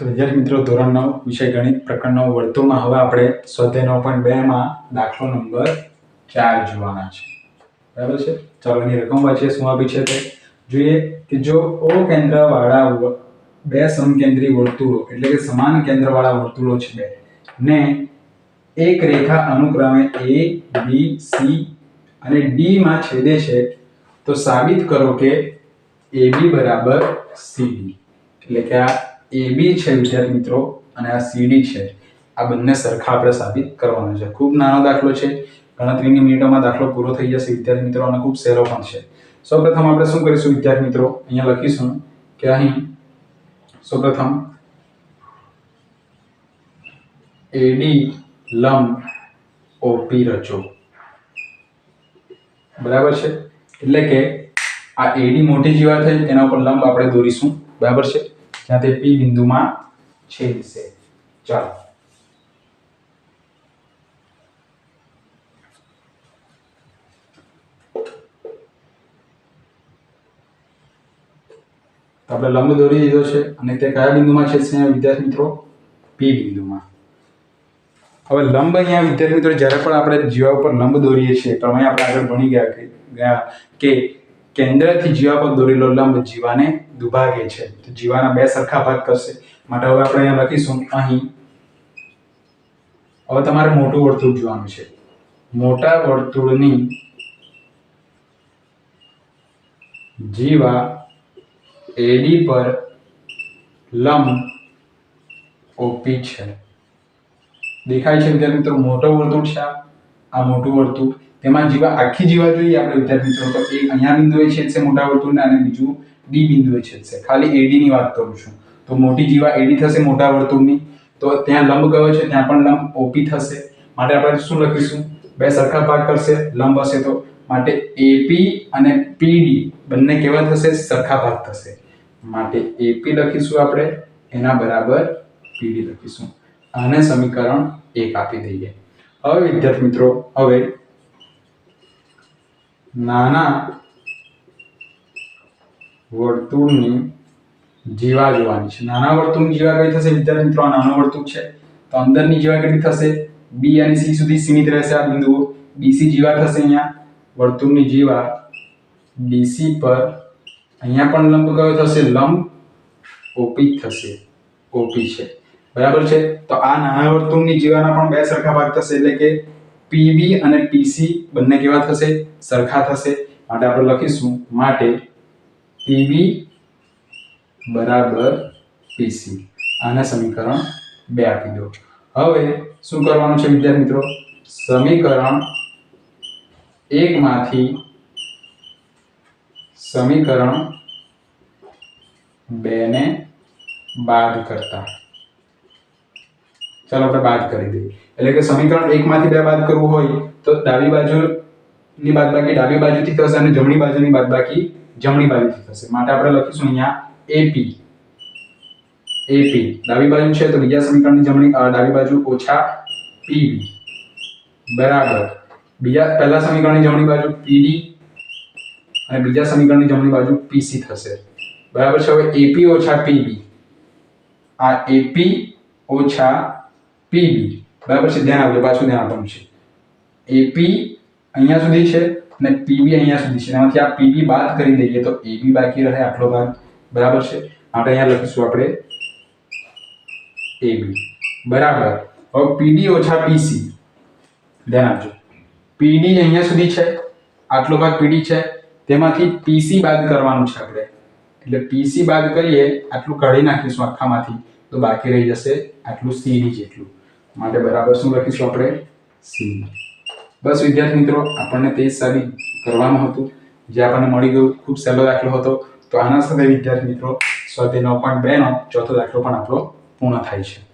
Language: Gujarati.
તો વિદ્યાર્થી મિત્રો, ધોરણ નવ, વિષય ગણિત પ્રકરણ વર્તુળમાં હવે આપણે સ્વાધ્યાય નવ પોઈન્ટ બેમાં દાખલો નંબર ચાર જોવાના છે. બરાબર છે? ચાલો, એની રકમ વાંચીએ, શું આપી છે તે? જોઈએ કે જો ઓ કેન્દ્રવાળા બે સમકેન્દ્રી વર્તુળો, એટલે કે સમાન કેન્દ્રવાળા વર્તુળો છે બે, ને એક રેખા અનુક્રમે એ, બી, સી અને ડી માં છેદે છે, તો સાબિત કરો કે એ બી બરાબર CD એટલે કે આ AB છે વિદ્યાર્થી મિત્રો, અને આ સીડી છે. આ બંને સરખા આપણે સાબિત કરવાના છે. ખૂબ નાનો દાખલો છે. ગણતરીની મિનિટોમાં દાખલો પૂરો થઈ જશે. વિદ્યાર્થી મિત્રો અને ખૂબ સહેલો પણ છે. સૌપ્રથમ આપણે શું કરીશું? વિદ્યાર્થી મિત્રો, અહીંયા લખીશું કે અહીં સૌપ્રથમ એડી લંબ ઓપી રચો. બરાબર છે? એટલે કે આ એડી મોટી જીવા થઈ તેના ઉપર લંબ આપણે દોરીશું. બરાબર છે? જ્યાં તે પી બિંદુમાં છેદશે. ચાલો. આપણે લંબ દોરી દીધો છે અને તે કયા બિંદુમાં છેદશે વિદ્યાર્થી મિત્રો? પી બિંદુમાં. હવે લંબ અહીંયા, વિદ્યાર્થી મિત્રો, જ્યારે પણ આપણે જીવા ઉપર લંબ દોરીએ છીએ તો અહીંયા આપણે આગળ ભણી ગયા ગયા કે કેન્દ્રથી જીવા પર દોરેલો લંબ જીવાને દુભાગે છે. તો જીવાના બે સરખા ભાગ કરશે. માટે હવે આપણે અહીંયા લખીશું અહીં. હવે તમારે મોટું વર્તુળ જોવાનું છે. મોટા વર્તુળની જીવા એડી પર લંબ ઓપી છે. દેખાય છે વિદ્યાર્થી મિત્રો, મોટો વર્તુળ છે આ. આ મોટું વર્તુળ. તેમાં જીવા, આખી જીવા જોઈએ આપણે વિદ્યાર્થી મિત્રો. તો એક અહીંયા બિંદુએ છેદશે મોટા વર્તુળને અને બીજું ડી બિંદુએ છેદશે. ખાલી એડી ની વાત કરું છું. તો મોટી જીવા એડી થશે મોટા વર્તુળની. તો ત્યાં લંબ ગયો છે? ત્યાં પણ લંબ ઓપી થશે. માટે આપણે શું લખીશું? બે સરખા ભાગ કરશે, લંબ હશે તો. માટે એપી અને પીડી બંને કેવા થશે? સરખા ભાગ થશે. માટે એપી લખીશું આપણે. એના બરાબર પીડી લખીશું. આને સમીકરણ એક આપી દઈએ. હવે વિદ્યાર્થી મિત્રો, હવે નાના વર્તુળની જીવા જોવાની છે. નાના વર્તુળની જીવા કઈ થશે વિદ્યાર્થી મિત્રો? આ નાનો વર્તુળ છે. તો અંદરની જીવા કેટલી થશે? બી અને સી સુધી સીમિત રહેશે આ બિંદુઓ. બીસી જીવા થશે અહીંયા. વર્તુળની જીવા બીસી પર અહીંયા પણ લંબ કયો થશે? લંબ ઓપી થશે. ઓપી છે. બરાબર છે? તો આ નાના વર્તુળની જીવાના પણ બે સરખા ભાગ થશે એટલે કે પીબી અને પીસી બંને કેવા થશે? સરખા થશે. માટે આપણે લખીશું માટે પીબી બરાબર પીસી આને સમીકરણ બે આપી દો. હવે શું કરવાનું છે વિદ્યાર્થી મિત્રો? સમીકરણ એકમાંથી સમીકરણ બેને બાદ કરતા. ચાલો આપણે બાદ કરી દઈએ. એટલે કે સમીકરણ એકમાંથી બે બાદ કરવું હોય તો ડાબી બાજુની બાદબાકી ડાબી બાજુથી થશે અને જમણી બાજુની બાદબાકી જમણી બાજુથી થશે. માટે આપણે લખીશું અહીંયા એપી એપી ડાબી બાજુ છે તો બીજા સમીકરણની જમણી ડાબી બાજુ ઓછા પીબી બરાબર. બીજા, પહેલા સમીકરણની જમણી બાજુ પીડી અને બીજા સમીકરણની જમણી બાજુ પીસી થશે. બરાબર છે? હવે એપી ઓછા પીબી આ એપી ઓછા પીબી બરાબર છે? ધ્યાન આપજો, પાછું ધ્યાન આપવાનું છે. એપી અહીંયા સુધી છે અને પીબી અહીંયા સુધી છે. એમાંથી આ પીબી બાદ કરી દઈએ તો એબી બાકી રહે આટલો ભાગ. બરાબર છે? માટે અહીંયા લખીશું આપણે એબી બરાબર. હવે પીડી ઓછા પીસી ધ્યાન આપજો. પીડી અહીંયા સુધી છે. આટલો ભાગ પીડી છે. તેમાંથી પીસી બાદ કરવાનું છે આપણે. એટલે પીસી બાદ કરીએ, આટલું કાઢી નાખીશું આખામાંથી, તો બાકી રહી જશે આટલું સીડી જેટલું. માટે બરાબર શું લખીશું આપણે? સી બસ વિદ્યાર્થી મિત્રો, આપણને તે સાબિત કરવાનું હતું, જે આપણને મળી ગયું. ખૂબ સહેલો દાખલો હતો. તો આના સાથે વિદ્યાર્થી મિત્રો, સ્વાધ્યાય નવ પોઈન્ટ બેનો ચોથો દાખલો પણ આપણો પૂર્ણ થાય છે.